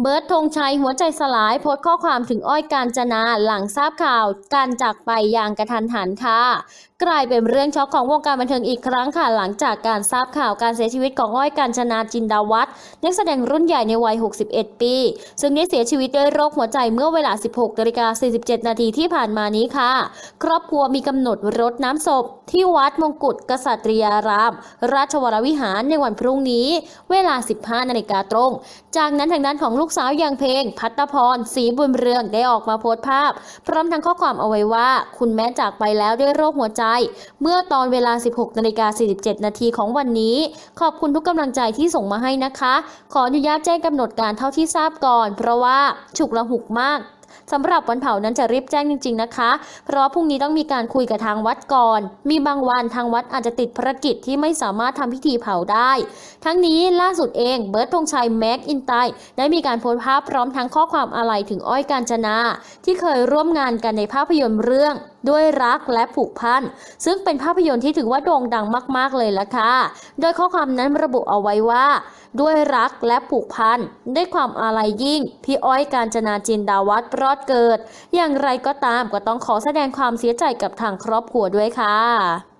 เบิร์ตธงชัยหัวใจสลายโพสต์ข้อความถึงอ้อยการจนาหลังทราบข่าวการจากไปอย่างกระทันหันค่ะ กลายเป็นเรื่องช็อกของวงการบันเทิงอีกครั้งค่ะหลังจากการทราบข่าวการเสียชีวิตของอ้อยการจนาจินดาวัฒน์นักแสดงรุ่นใหญ่ในวัย 61 ปี ซึ่งได้เสียชีวิตด้วยโรคหัวใจเมื่อเวลา 16นาฬิกา47 นาทีที่ผ่านมานี้ค่ะ ครอบครัวมีกำหนดรดน้ำศพ ที่วัดมงกุฎกษัตริยาราม ราชวรวิหารในวันพรุ่งนี้ เวลา 15 นาฬิกาตรง จากนั้นทางด้านของลูกสาวอย่างเพลง พัตพรศรีบุญเรืองได้ออกมาโพสต์ภาพ พร้อมทั้งข้อความเอาไว้ว่า คุณแม่จากไปแล้วด้วยโรคหัวใจเมื่อตอนเวลา 16นาฬิกา47 นาทีของวันนี้ ขอบคุณทุกกำลังใจที่ส่งมาให้นะคะ ขออนุญาตแจ้งกำหนดการเท่าที่ทราบก่อน เพราะว่าฉุกละหุกมาก สำหรับวันเผานั้นจะรีบแจ้งจริง ๆนะคะ เพราะพรุ่งนี้ต้องมีการคุยกับทางวัดก่อน มีบางวันทางวัดอาจจะติดภารกิจที่ไม่สามารถทำพิธีเผาได้ ทั้งนี้ล่าสุดเองเบิร์ตธงชัยแม็กอินไตได้มีการโพสต์ภาพพร้อมทั้งข้อความอะไรถึงอ้อยการจนา ที่เคยร่วมงานกันในภาพยนตร์เรื่องด้วยรักและผูกพัน ซึ่งเป็นภาพยนตร์ที่ถือว่าโด่งดังมาก ๆ เลยละค่ะ โดยข้อความนั้นระบุเอาไว้ว่า ด้วยรักและผูกพันด้วยความอาลัยยิ่ง พี่อ้อยการจนาจินดาวัฒน์รอดเกิด อย่างไรก็ตามก็ต้องขอแสดงความเสียใจกับทางครอบครัวด้วยค่ะ